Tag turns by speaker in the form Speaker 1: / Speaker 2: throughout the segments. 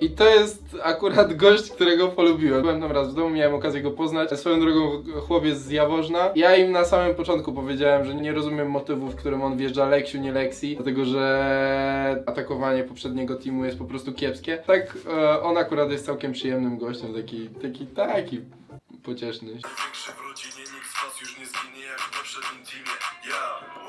Speaker 1: I to jest akurat gość, którego polubiłem. Byłem tam raz w domu, miałem okazję go poznać. Swoją drogą chłopiec z Jaworzna. Ja im na samym początku powiedziałem, że nie rozumiem motywów, w którym on wjeżdża Leksiu, nie Lexi, dlatego że atakowanie poprzedniego teamu jest po prostu kiepskie. Tak, e, on akurat jest całkiem przyjemnym gościem, taki, taki, taki pocieszny.
Speaker 2: Większy w rodzinie, nikt z was już nie zginie jak w poprzednim teamie. Ja.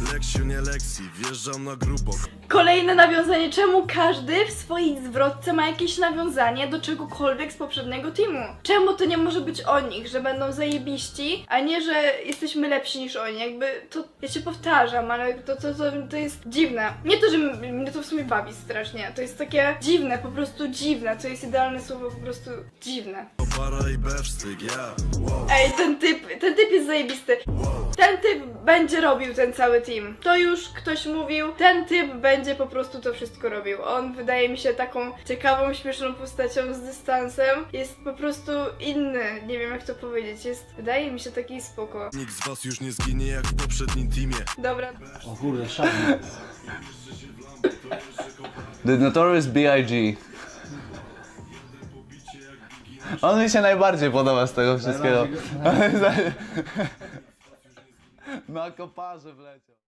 Speaker 2: Leksiu, nie Lexi, wjeżdżam na grubo.
Speaker 3: Kolejne nawiązanie. Czemu każdy w swojej zwrotce ma jakieś nawiązanie do czegokolwiek z poprzedniego teamu? Czemu to nie może być o nich, że będą zajebiści, a nie, że jesteśmy lepsi niż oni? Jakby to, ja się powtarzam, ale to, to, to, to jest dziwne. Nie to, że mnie to w sumie bawi strasznie. To jest takie dziwne, po prostu dziwne. To jest idealne słowo, po prostu dziwne.
Speaker 2: Para i bewsztyk, ja. Wow,
Speaker 3: Ej, ten typ, ten typ jest zajebisty. Ten typ będzie robił ten cały team. To już ktoś mówił. Ten typ będzie po prostu to wszystko robił. On wydaje mi się taką ciekawą, śmieszną postacią z dystansem. Jest po prostu inny. Nie wiem jak to powiedzieć. Jest, wydaje mi się taki spoko.
Speaker 2: nikt z was już nie zginie jak w poprzednim teamie.
Speaker 3: Dobra.
Speaker 4: O kurde, szalny.
Speaker 5: The Notorious B.I.G. On mi się najbardziej podoba z tego wszystkiego. Na koparze wleciał.